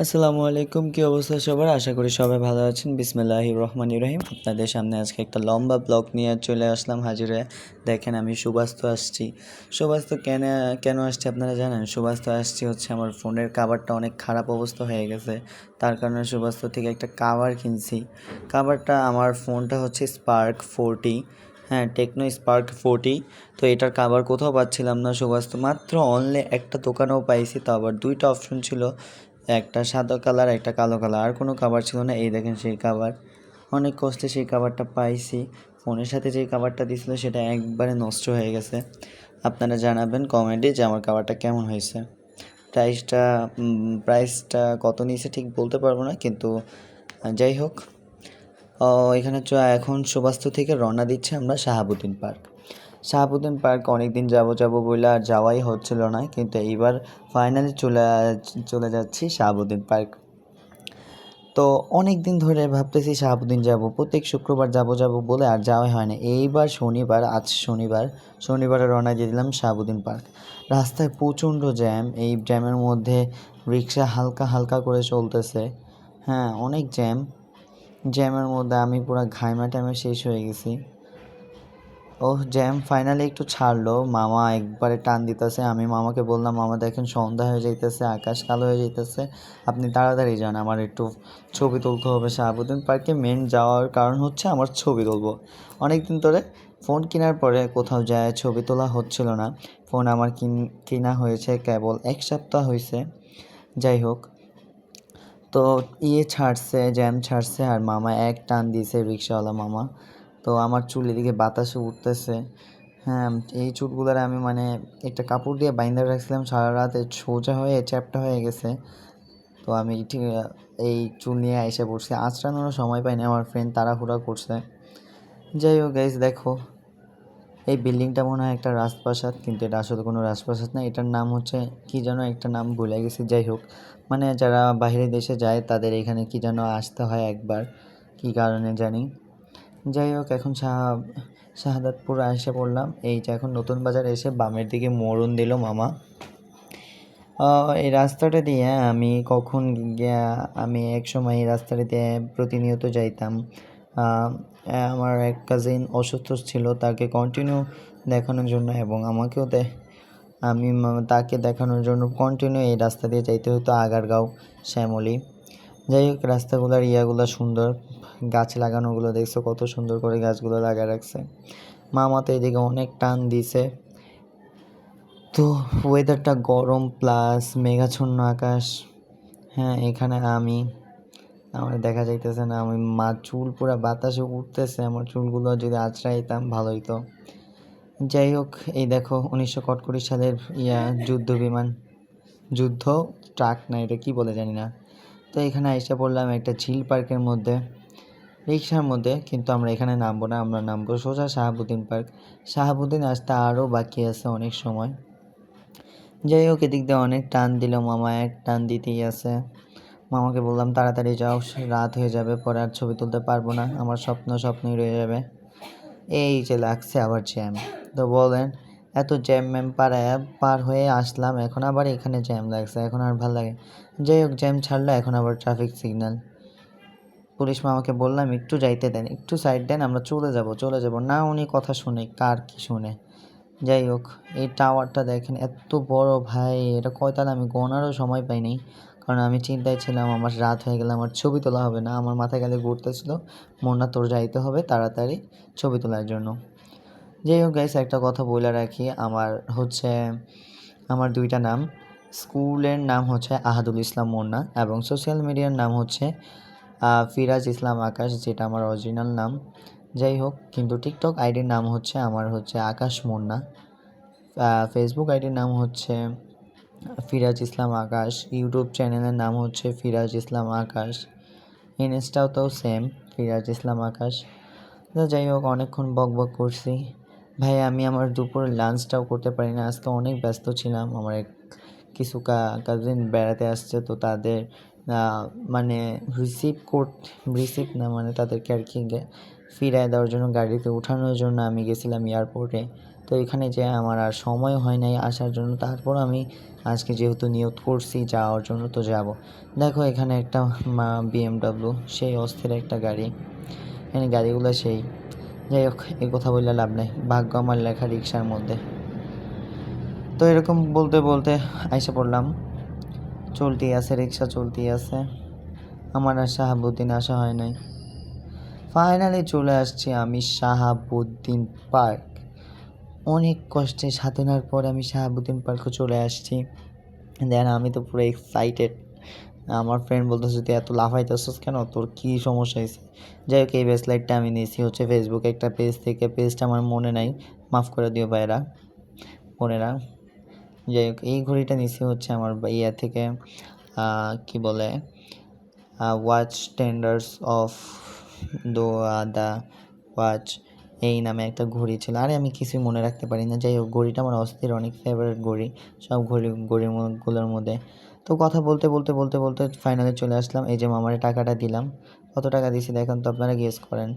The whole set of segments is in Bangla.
আসসালামু আলাইকুম, কি অবস্থা সবার? আশা করি সবাই ভালো আছেন। বিসমিল্লাহ রহমান রহিম। আপনাদের সামনে আজকে একটা লম্বা ব্লগ নিয়ে চলে আসলাম হাজিরে। দেখেন আমি সুবাস্ত আসছি। সুবাস্ত কেন কেন আসছি আপনারা জানেন? সুবাস্ত আসছি হচ্ছে আমার ফোনের কাভারটা অনেক খারাপ অবস্থা হয়ে গেছে। তার কারণে সুবাস্ত থেকে একটা কাভার কিনছি। কাভারটা আমার ফোনটা হচ্ছে স্পার্ক ফোরটি হ্যাঁ টেকনো স্পার্ক ফোরটি তো এটার কাভার কোথাও পাচ্ছিলাম না সুবাস্ত। মাত্র অনলি একটা দোকানেও পাইছি, তো আবার দুইটা অপশন ছিল। একটা সাদা কালার, একটা কালো কালার। আর কোনো কাভার ছিল না। এই দেখেন সেই কাভার অনেক কষ্টে সেই কাভারটা পাইছি। ফোনের সাথে যে কাভারটা দিছিল, সেটা একবারে নষ্ট হয়ে গেছে। আপনারা জানাবেন কমেন্টে যে আমার কাভারটা কেমন হয়েছে। প্রাইসটা প্রাইসটা কত নিয়েছে ঠিক বলতে পারব না, কিন্তু যাই হোক। এখানে চ- এখন সুবাস্তু থেকে রওনা দিচ্ছে আমরা শাহাবুদ্দিন পার্ক। শাহাবুদ্দিন পার্ক অনেকদিন যাব যাব বলে আর যাওয়াই হচ্ছিল না, কিন্তু এইবার ফাইনালি চলে চলে যাচ্ছি শাহাবুদ্দিন পার্ক। তো অনেক দিন ধরে ভাবতেছি শাহাবুদ্দিন যাব, প্রত্যেক শুক্রবার যাব যাব বলে আর যাওয়াই হয় না এইবার শনিবার, আজ শনিবার, শনিবারে রওনা দিয়ে দিলাম শাহাবুদ্দিন পার্ক। রাস্তায় প্রচণ্ড জ্যাম, এই জ্যামের মধ্যে রিক্সা হালকা হালকা করে চলতেছে। হ্যাঁ অনেক জ্যাম। জ্যামের মধ্যে আমি পুরো ঘাইমা টাইমে শেষ হয়ে গেছি। ও জ্যাম ফাইনালি একটু ছাড়লো। মামা একবারে টান দিতেছে। আমি মামাকে বললাম, মামা, দেখেন সন্ধ্যা হয়ে যাইতেছে, আকাশ কালো হয়ে যাইতেছে। আপনি তাড়াতাড়ি যান, আমার একটু ছবি তুলতে হবে শাহাবুদ্দিন পার্কে। মেন যাওয়ার কারণ হচ্ছে আমার ছবি তুলবো। অনেক দিন ধরে ফোন কেনার পরে কোথাও যায়, ছবি তোলা হচ্ছিল না। ফোন আমার কিন, কেনা হয়েছে, কেবল এক সপ্তাহ হয়েছে যাই হোক, তো ইয়ে ছাড়ছে, জ্যাম ছাড়ছে, আর মামা এক টান দিয়েছে রিক্সাওয়ালা মামা। তো আমার চুল এদিকে বাতাসে উঠতেছে। হ্যাঁ এই চুলগুলোর আমি মানে একটা কাপড় দিয়ে বাইন্দা রাখছিলাম, সারা রাতে সোজা হয়ে চ্যাপটা হয়ে গেছে। তো আমি ঠিক, এই চুল নিয়ে এসে পড়ছি। আঁচড়ানোর সময় পাইনি, আমার ফ্রেন্ড তাড়াহুড়া করছে। যাই হোক গাইজ দেখো। এই বিল্ডিংটা মনে হয় একটা রাজপ্রাসাদ, কিন্তু এটা আসলে কোনো রাজপ্রাসাদ না। এটার নাম হচ্ছে, কি যেন একটা নাম ভুলে গেছি, যাই হোক। মানে যারা বাইরে দেশে যায়, তাদের এখানে কি যেন আসতে হয় একবার, কি কারণে জানি। যাই হোক, এখন শাহ শাহাদাতপুর এসে পড়লাম। এই যে এখন নতুন বাজার এসে বামের দিকে মোড়ন দিল মামা। এই রাস্তাটা দিয়ে আমি কখন আমি এক সময় এই রাস্তাটা দিয়ে প্রতিনিয়ত যাইতাম। আমার এক কাজিন অসুস্থ ছিল, তাকে কন্টিনিউ দেখানোর জন্য এবং আমাকেও দে আমি তাকে দেখানোর জন্য কন্টিনিউ এই রাস্তা দিয়ে যাইতে হতো আগারগাঁও, শ্যামলী। যাই হোক রাস্তাগুলোর ইয়াগুলো সুন্দর। গাছ লাগানোগুলো দেখছ, কত সুন্দর করে গাছগুলো লাগা রাখছে। মামা তো এদিকে অনেক টান দিছে। তো ওয়েদারটা গরম প্লাস মেঘাচ্ছন্ন আকাশ। হ্যাঁ এখানে আমি, আমার দেখা যাইতেছে না, আমি মা, চুল পুরো বাতাসে উঠতেছে। আমার চুলগুলো যদি আঁচড়াইতাম ভালো হইতো। যাই হোক, এই দেখো, উনিশশো কটকরি সালের ইয়া, যুদ্ধ বিমান। যুদ্ধ, ট্রাক না, এটা কি বলে জানি না। তো এখানে এসে পড়লাম একটা ঝিল পার্কের মধ্যে। রিক্সার মধ্যে, কিন্তু আমরা এখানে নামবো না, আমরা নামবো সোজা শাহাবুদ্দিন পার্ক। শাহাবুদ্দিন আসতে আরও বাকি আছে অনেক সময়। যাই হোক, এদিক দিয়ে অনেক টান দিল, মামা এক টান দিতেই আছে। মামাকে বললাম, তাড়াতাড়ি যাও, রাত হয়ে যাবে, পরে আর ছবি তুলতে পারব না, আমার স্বপ্ন স্বপ্নই রয়ে যাবে। এই যে লাগছে আবার জ্যাম। তো বলেন, এত জ্যাম ম্যাম পাড়ায় পার হয়ে আসলাম, এখন আবার এখানে জ্যাম লাগছে, এখন আর ভালো লাগে যাই হোক, জ্যাম ছাড়লো, এখন আবার ট্রাফিক সিগন্যাল পুলিশ মামাকে বললাম, একটু যাইতে দেন, একটু সাইড দেন, আমরা চলে যাব চলে যাব। না, উনি কথা শুনে, কার কি শুনে। যাই হোক, এই টাওয়ারটা দেখেন, এত বড় ভাই, এটা কয়তাল, আমি গোনারও সময় পাইনি। কারণ আমি চিন্তায় ছিলাম, আমার রাত হয়ে গেলে আমার ছবি তোলা হবে না, আমার মাথায় গেলে ঘুরতেছিল মনটা তোর যাইতে হবে তাড়াতাড়ি ছবি তোলার জন্য। যাই হোক গাইস একটা কথা বলে রাখি, আমার হচ্ছে, আমার দুইটা নাম। স্কুলের নাম হচ্ছে আহাদুল ইসলাম মোন্না এবং সোশ্যাল মিডিয়ার নাম হচ্ছে ফিরাজ ইসলাম আকাশ, যেটা আমার অরিজিনাল নাম। যাই হোক, কিন্তু টিকটক আইডির নাম হচ্ছে আমার হচ্ছে আকাশ মোন্না। ফেসবুক আইডির নাম হচ্ছে ফিরাজ ইসলাম আকাশ। ইউটিউব চ্যানেলের নাম হচ্ছে ফিরাজ ইসলাম আকাশ। ইনস্টাও তো সেম ফিরাজ ইসলাম আকাশ। যাই হোক, অনেকক্ষণ বক বক করছি। ভাই, আমি আমার দুপুরে লাঞ্চটাও করতে পারি না। আজকে অনেক ব্যস্ত ছিলাম। আমার কিছু কাজিন বেড়াতে আসছে তো তাদের মানে রিসিভ কোর রিসিভ না মানে তাদেরকে আর কি ফিরায় দেওয়ার জন্য গাড়িতে ওঠানোর জন্য আমি গেছিলাম এয়ারপোর্টে তো এখানে যে আমার আর সময় হয় নাই আসার জন্য, তারপর আমি আজকে যেহেতু নিয়ত করছি যাওয়ার জন্য তো যাব। দেখো এখানে একটা বিএমডাব্লিউ সেই অস্থির একটা গাড়ি। এখানে গাড়িগুলো সেই, যাই হোক, এই কথা বললে লাভ নেই। ভাগ্য আমার লেখা রিক্সার মধ্যে। তো এরকম বলতে বলতে আইসা পড়লাম। চলতেই আছে, রিক্সা চলতেই আছে। আমার আর শাহাবুদ্দিন আসা হয় নাই। ফাইনালি চলে আসছি আমি শাহাবুদ্দিন পার্ক। অনেক কষ্টে সাধনার পর আমি শাহাবুদ্দিন পার্কে চলে আসছি। দেন আমি তো পুরো এক্সাইটেড আমার ফ্রেন্ড বলতেছে, তুই এত লাফাইতেছিস কেন? তোর কী সমস্যা হয়েছে যাই হোক, এই ব্রেসলাইটটা আমি নিয়েছি হচ্ছে ফেসবুকে একটা পেজ থেকে পেজটা আমার মনে নাই। মাফ করে দিও ভাইরা বোনেরা। যাই হোক, এই ঘড়িটা নিয়েছি হচ্ছে আমার ইয়া থেকে কি বলে ওয়াচ টেন্ডার্স অফ দো দা ওয়াচ এই নামে একটা ঘড়ি ছিল। আরে আমি কিছুই মনে রাখতে পারি না। যাই হোক, ঘড়িটা আমার অস্থির, অনেক ফেভারিট ঘড়ি। সব ঘড়ি, ঘড়ির ম- গুলোর মধ্যে। তো কথা বলতে বলতে বলতে বলতে ফাইনালে চলে আসলাম। এই যে মামারে টাকাটা দিলাম। কত টাকা দিয়েছি দেখেন তো আপনারা গেস করেন।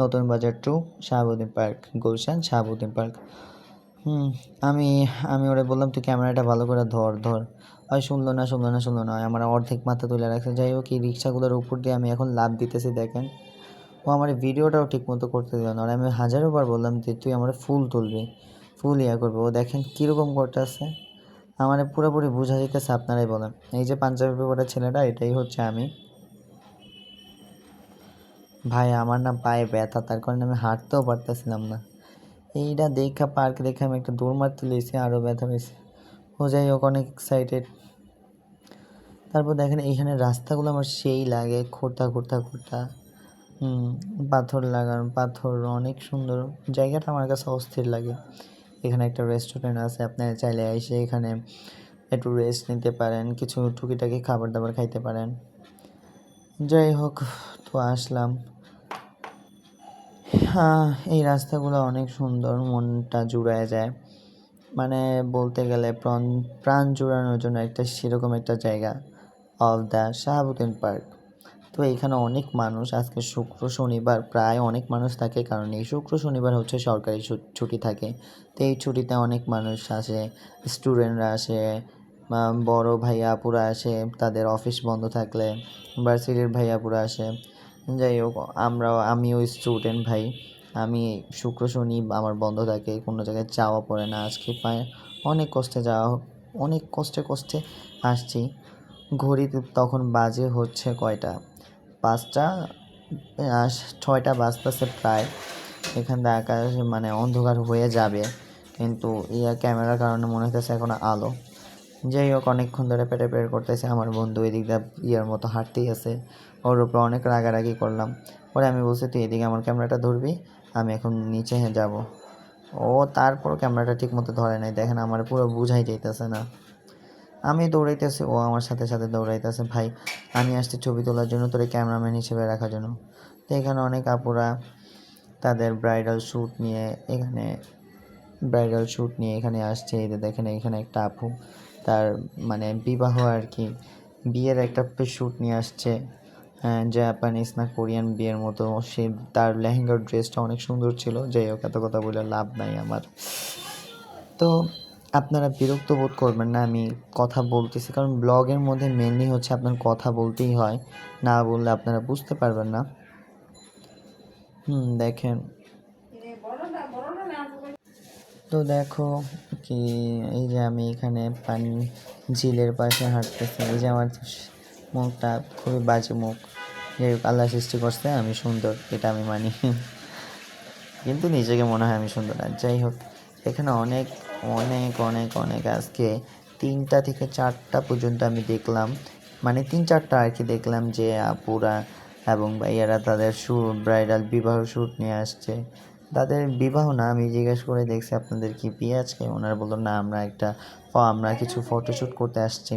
Notun Bazar to Shahabuddin park Gulshan, Shahabuddin park হুম, আমি আমি ওরে বললাম, তুই ক্যামেরাটা ভালো করে ধর ধর। আর শুনলো না শুনলো না শুনলো না, আমার অর্ধেক মাথা তুলে রাখছে। যাই হোক, এই রিক্সাগুলোর উপর দিয়ে আমি এখন লাভ দিতেছি, দেখেন। ও আমার ভিডিওটাও ঠিক মতো করতে দিল না, আর আমি হাজারো বার বললাম যে, তুই আমার ফুল তুলবি, ফুল ইয়া করবে। ও দেখেন কীরকম করতেছে। আমার পুরোপুরি বোঝা যেতেছে আপনারাই বলেন। এই যে পাঞ্জাবি পরা ছেলেটা, এটাই হচ্ছে আমি। ভাই, আমার না পায়ে ব্যথা, তার কারণে আমি হাঁটতেও পারতেছিলাম না। এইটা দেখা পার্ক দেখে আমি একটা দৌড় মারতে লেগেছি আরও ব্যথা পেয়েছি। ও যাই হোক, অনেক এক্সাইটেড তারপর দেখেন এইখানে রাস্তাগুলো আমার সেই লাগে খোর্তা খোর্তা হুম, পাথর লাগানো, পাথর অনেক সুন্দর। জায়গাটা আমার কাছে অস্থির লাগে। এখানে একটা রেস্টুরেন্ট আছে আপনারা চাইলে এসে এখানে একটু রেস্ট নিতে পারেন, কিছু টুকিটাকি খাবার দাবার খাইতে পারেন। যাই হোক, তো আসলাম। এই রাস্তাগুলো অনেক সুন্দর, মনটা জুড়ায় যায়। মানে বলতে গেলে প্রাণ প্রাণ জোড়ানোর জন্য একটা সেরকম একটা জায়গা অফ দ্য শাহাবুদ্দিন পার্ক। তো এখানে অনেক মানুষ, আজকে শুক্র, শনিবার, প্রায় অনেক মানুষ থাকে, কারণ এই শুক্র, শনিবার হচ্ছে সরকারি ছুটি থাকে। তো এই ছুটিতে অনেক মানুষ আসে, স্টুডেন্টরা আসে বড় ভাইয়া আপুরা আসে, তাদের অফিস বন্ধ থাকলে, ভার্সিটির ভাইয়া আপুরা আসে। যাই হোক, আমরাও, আমিও স্টুডেন্ট ভাই। আমি শুক্র শনি আমার বন্ধ থাকে, কোনো জায়গায় যাওয়া পড়ে না। আজকে পায়ে অনেক কষ্টে যাওয়া অনেক কষ্টে কষ্টে আসছি। ঘড়িতে তখন বাজে হচ্ছে কয়টা? পাঁচটা ছয়টা বাজতেছে প্রায়। এখান থেকে আকাশ মানে অন্ধকার হয়ে যাবে। কিন্তু ইয়া ক্যামেরার কারণে মনে হতেছে এখন আলো। যাই হোক, অনেকক্ষণ ধরে পেটে পেট করতেছে। আমার বন্ধু এদিক দিয়ে ইয়ার মতো হাঁটতেই আছে। ওর উপরে অনেক রাগারাগি করলাম। পরে আমি বলছি, তুই এদিকে আমার ক্যামেরাটা ধরবি, আমি এখন নিচে যাব। ও তারপর ক্যামেরাটা ঠিক মতো ধরে নাই। দেখেন আমার পুরো বুঝাই যাইতেছে না। আমি দৌড়াইতেছি, ও আমার সাথে সাথে দৌড়াইতেছে, ভাই, আমি আসছি ছবি তোলার জন্য তোরে ক্যামেরাম্যান হিসেবে রাখার জন্য। তো এখানে অনেক আপুরা তাদের ব্রাইডাল শ্যুট নিয়ে এখানে ব্রাইডাল শ্যুট নিয়ে এখানে আসছে। এই দেখেন, এখানে একটা আপু তার মানে বিবাহ আর কি, বিয়ের একটা শ্যুট নিয়ে আসছে। জাপানিজ না কোরিয়ান বিয়ের মতো, সে তার লেহেঙ্গার ড্রেসটা অনেক সুন্দর ছিল। যাই হোক, এত কথা বলে লাভ নাই আমার। তো আপনারা বিরক্ত বোধ করবেন না, আমি কথা বলতেছি। কারণ ব্লগের মধ্যে মেনলি হচ্ছে আপনার কথা বলতেই হয়, না বললে আপনারা বুঝতে পারবেন না। হুম, দেখেন। তো দেখো কি, এই যে আমি এখানে পানি ঝিলের পাশে হাঁটতেছি, এই যে আমার মুখটা খুবই বাজে মুখ। যাই হোক, আল্লাহ সৃষ্টি করছে, আমি সুন্দর, এটা আমি মানি। কিন্তু নিজেকে মনে হয় আমি সুন্দর আর যাই হোক, এখানে অনেক অনেক অনেক অনেক আজকে তিনটা থেকে চারটা পর্যন্ত আমি দেখলাম। মানে তিন চারটা আর কি দেখলাম যে আপুরা এবং ভাইয়ারা তাদের শু ব্রাইডাল বিবাহ শ্যুট নিয়ে আসছে। তাদের বিবাহ না, আমি জিজ্ঞেস করে দেখছি আপনাদের কি বিয়ে আজকে ওনারা বলল, না, আমরা একটা আমরা কিছু ফটোশ্যুট করতে আসছি।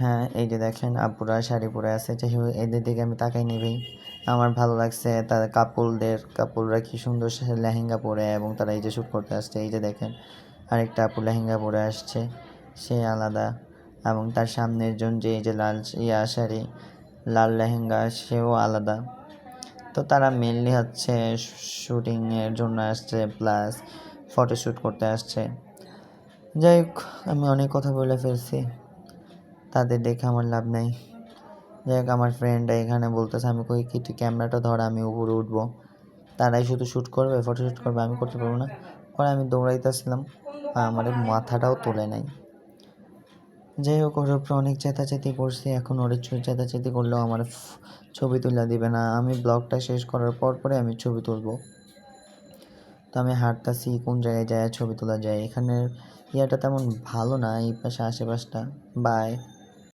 হ্যাঁ এই যে দেখেন, আপুরা শাড়ি পরে আছে, যাই হোক, এদের দিকে আমি তাকাই নেবেই আমার ভালো লাগছে তাদের কাপলদের, কাপলরা কি সুন্দর লেহেঙ্গা পরে এবং তারা এই যে শ্যুট করতে আসছে, এই যে দেখেন, আরেকটা আপু লেহেঙ্গা পরে আসছে, সে আলাদা এবং তার সামনের জন যে, এই যে লাল ইয়া শাড়ি, লাল লেহেঙ্গা, সেও আলাদা। তো তারা মেনলি হচ্ছে শুটিংয়ের জন্য আসছে, প্লাস ফটোশ্যুট করতে আসছে। যাই হোক, আমি অনেক কথা বলে ফেলছি। তাদের দেখে আমার লাভ নেই। যাই হোক, আমার ফ্রেন্ডরা এখানে বলতেছে, আমি কই কি, তুই ক্যামেরাটা ধর, আমি উপরে উঠবো। তারাই শুধু শ্যুট করবে ফটোশ্যুট করবে, আমি করতে পারব না। পরে আমি দৌড়াইতেছিলাম আমার মাথাটাও তোলে নাই। যাই হোক, ওর উপরে অনেক চেতাচেতি করছি, এখন ওর চেতাচেতি করলেও আমার ছবি তুলে দিবে না। আমি ব্লগটা শেষ করার পর পরে আমি ছবি তুলবো। তো আমি হাঁটতাছি, কোন জায়গায় যায়, ছবি তোলা যায়, এখানের ইয়াটা তেমন ভালো না, এই পাশে আশেপাশটা। বাই